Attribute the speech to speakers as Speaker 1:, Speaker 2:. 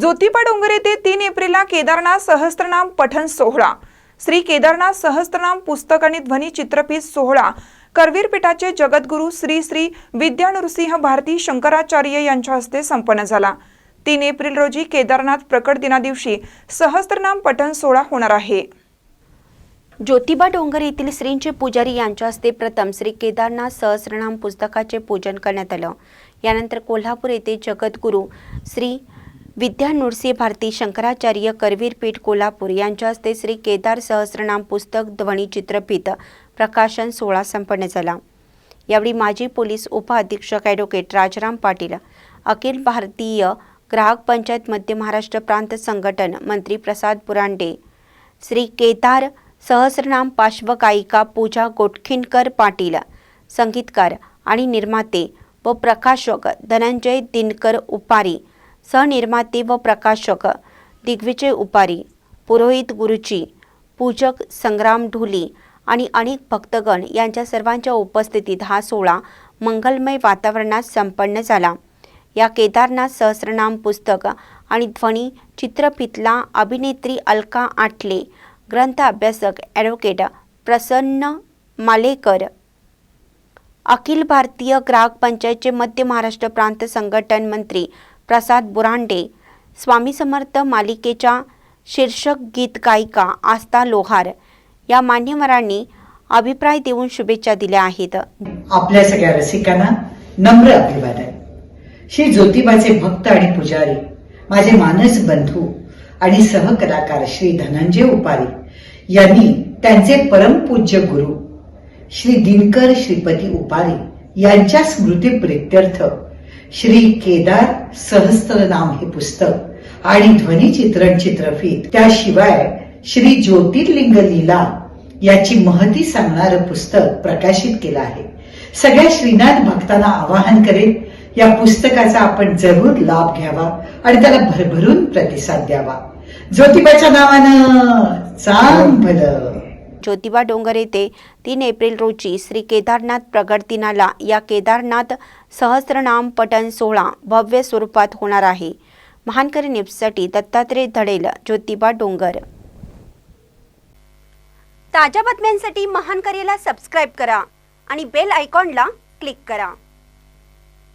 Speaker 1: ज्योतिबा डोंगर येथे तीन एप्रिलला केदारनाथ सहस्त्रनाम पठण सोहळा. श्री केदारनाथ सहस्त्रनाम पुस्तक आणि ध्वनी चित्रपीठ सोहळा. करवीर पीठाचे जगद्गुरू श्री श्री विद्यानृसिंह भारती शंकराचार्य यांच्या हस्ते संपन्न झाला. तीन एप्रिल रोजी केदारनाथ प्रकट दिनादिवशी सहस्त्रनाम पठण सोहळा होणार आहे.
Speaker 2: ज्योतिबा डोंगर येथील श्रींचे पुजारी यांच्या हस्ते प्रथम श्री केदारनाथ सहस्रनाम पुस्तकाचे पूजन करण्यात आलं. यानंतर कोल्हापूर येथे जगद्गुरू श्री विद्या नृसी भारती शंकराचार्य करवीरपीठ कोल्हापूर यांच्या हस्ते श्री केदार सहस्रनाम पुस्तक ध्वनी चित्रपीठ प्रकाशन सोहळा संपन्न झाला. यावेळी माजी पोलीस उपअधीक्षक ॲडव्होकेट राजाराम पाटील अखिल भारतीय ग्राहक पंचायत मध्य महाराष्ट्र प्रांत संघटन मंत्री प्रसाद पुरांडे श्री केदार सहस्रनाम पार्श्वगायिका पूजा गोटखिनकर पाटील संगीतकार आणि निर्माते व प्रकाशक धनंजय दिनकर उपारी सहनिर्माते व प्रकाशक दिग्विजय उपारी पुरोहित गुरुजी पूजक संग्राम ढोली आणि अनेक भक्तगण यांच्या सर्वांच्या उपस्थितीत हा सोहळा मंगलमय वातावरणात संपन्न झाला. या केदारनाथ सहस्रनाम पुस्तक आणि ध्वनी चित्रफितला अभिनेत्री अलका आटले ग्रंथ अभ्यासक ॲडव्होकेट प्रसन्न मालेकर अखिल भारतीय ग्राहक पंचायतचे मध्य महाराष्ट्र प्रांत संघटन मंत्री प्रसाद बुरांडे स्वामी समर्थ मालिकेच्या शीर्षक गीत गायिका आस्था लोहार या मान्यवरांनी अभिप्राय देऊन शुभेच्छा दिल्या आहेत.
Speaker 3: आपल्या सगळ्या रसिकांना नम्र अभिवादन. श्री ज्योतिबाचे भक्त आणि पुजारी माझे मानस बंधू आणि सहकलाकार श्री धनंजय उपारी यांनी त्यांचे परमपूज्य गुरु श्री दिनकर श्रीपती उपारी यांच्या स्मृती प्रित्यर्थ श्री केदार सहस्त्रनाम हे पुस्तक आणि ध्वनी चित्रण चित्रफित. त्याशिवाय श्री ज्योतिर्लिंग लीला याची महती सांगणारं पुस्तक प्रकाशित केलं आहे. सगळ्या श्रीनाथ भक्तांना आवाहन करेल या पुस्तकाचा आपण जरूर लाभ घ्यावा आणि त्याला भरभरून प्रतिसाद द्यावा. ज्योतिबाच्या नावानं चांग भलं
Speaker 2: ज्योतिबा डोंगर येथे तीन एप्रिल रोजी श्री केदारनाथ प्रगटदिनाला या केदारनाथ सहस्रनाम पठण सोहळा भव्य स्वरूपात होणार आहे. महानकरी न्यूजसाठी दत्तात्रय धडेल ज्योतिबा डोंगर. ताज्या बातम्यांसाठी महानकरीला सबस्क्राईब करा आणि बेल आयकॉनला क्लिक करा.